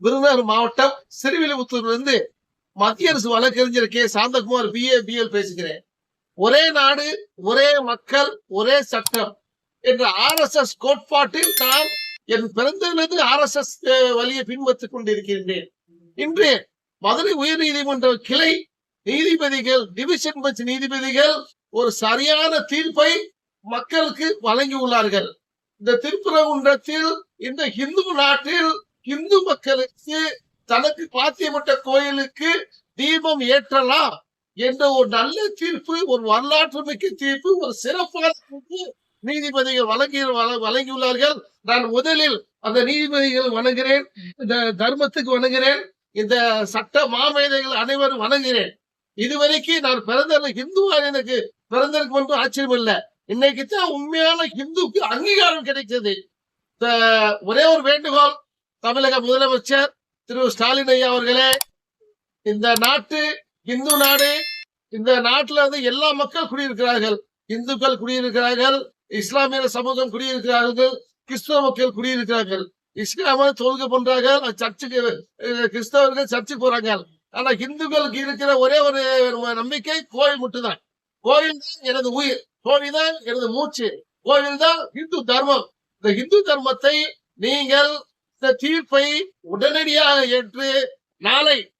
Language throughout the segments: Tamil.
விருதுநகர் மாவட்டம் சிறுவில்லிபுத்தூர்ல இருந்து மத்திய அரசு வழக்கறிஞர் கே. சாந்தகுமார் பிஏ பிஎல் பேசுகிறேன். ஒரே நாடு ஒரே மக்கள் ஒரே சட்டம் என்ற ஆர் எஸ் எஸ் கோட்பாட்டில் நான் என் பிறந்ததிலிருந்து ஆர் எஸ் எஸ் வழியை பின்பற்றிக் கொண்டிருக்கின்றேன். இன்று மதுரை உயர் நீதிமன்ற கிளை நீதிபதிகள் டிவிஷன் பெஞ்ச் நீதிபதிகள் ஒரு சரியான தீர்ப்பை மக்களுக்கு வழங்கியுள்ளார்கள். இந்த திருப்பரங்குன்றத்தில் இந்த இந்து நாட்டில் இந்து மக்களுக்கு தனக்கு பாத்தியமிட்ட கோயிலுக்கு தீபம் ஏற்றலாம் என்ற ஒரு நல்ல தீர்ப்பு ஒரு வரலாற்று மிக்க தீர்ப்பு ஒரு சிறப்பான நீதிபதிகள் வழங்கி வழங்கியுள்ளார்கள். நான் முதலில் அந்த நீதிபதிகள் வணங்குகிறேன் இந்த தர்மத்துக்கு வணங்குகிறேன் இந்த சட்ட மாமேதைகள் அனைவரும் வணங்குகிறேன் இதுவரைக்கும் நான் பிறந்த இந்துவா எனக்கு பிறந்ததுக்கு முன்பு ஆச்சரியம் இல்லை. இன்னைக்கு தான் உண்மையான இந்துக்கு அங்கீகாரம் கிடைச்சது. ஒரே ஒரு வேண்டுகோள் தமிழக முதலமைச்சர் திரு ஸ்டாலின் ஐயா அவர்களே இந்த நாட்டு இந்து நாடு இந்த நாட்டுல வந்து எல்லா மக்கள் குடியிருக்கிறார்கள். இந்துக்கள் குடியிருக்கிறார்கள் இஸ்லாமிய சமூகம் குடியிருக்கிறார்கள் கிறிஸ்துவ மக்கள் குடியிருக்கிறார்கள். இஸ்லாம தொழுகை பண்றார்கள் சர்ச்சுக்கு கிறிஸ்தவர்கள் சர்ச்சுக்கு போறாங்க. ஆனா இந்துக்களுக்கு இருக்கிற ஒரே ஒரு நம்பிக்கை கோயில் மட்டும்தான். கோயில் தான் எனது உயிர். கோவில் தான் எனது மூச்சு. கோவில் தான் இந்து தர்மம். இந்த இந்து தர்மத்தை நீங்கள் இந்த தீர்ப்பை உடனடியாக ஏற்று நாளை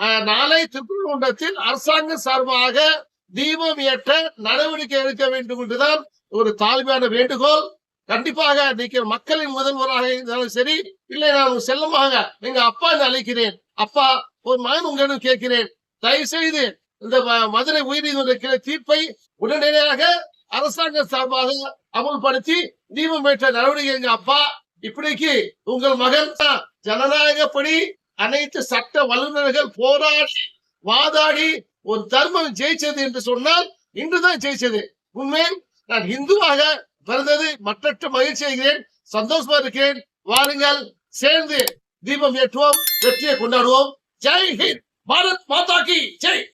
நாளை திருப்பரங்குன்றத்தில் அரசாங்கம் சார்பாக தீபம் ஏற்ற நடவடிக்கை எடுக்க வேண்டும் என்றுதான் ஒரு தாழ்மையான வேண்டுகோள். கண்டிப்பாக நீங்கள் மக்களின் முதல்வராக இருந்தாலும் சரி இல்லை நான் செல்லமாக எங்க அப்பா என்று அழைக்கிறேன். அப்பா ஒரு மகன் உங்களிடம் கேட்கிறேன். தயவு செய்து இந்த ம- மதுரை உயர்நீதிமன்ற தீர்ப்பை உடனடியாக அரசாங்கம் சார்பாக அமல்படுத்தி தீபம் ஏற்ற நடவடிக்கை எங்க அப்பா. இப்படிக்கு உங்கள் மகன் தான் ஜனநாயகப்படி அனைத்து சட்ட வல்லுநர்கள் போராடி வாதாடி ஒரு தர்மம் ஜெயிச்சது என்று சொன்னால் இன்றுதான் ஜெயிச்சது. உண்மையில் நான் இந்துவாக பிறந்தது மற்றற்ற மகிழ்ச்சி செய்கிறேன் சந்தோஷமா இருக்கிறேன். வாருங்கள் சேர்ந்து தீபம் ஏற்றுவோம் வெற்றியை கொண்டாடுவோம். ஜெய் ஹிந்த் பாரத் மாதா கி ஜெய்.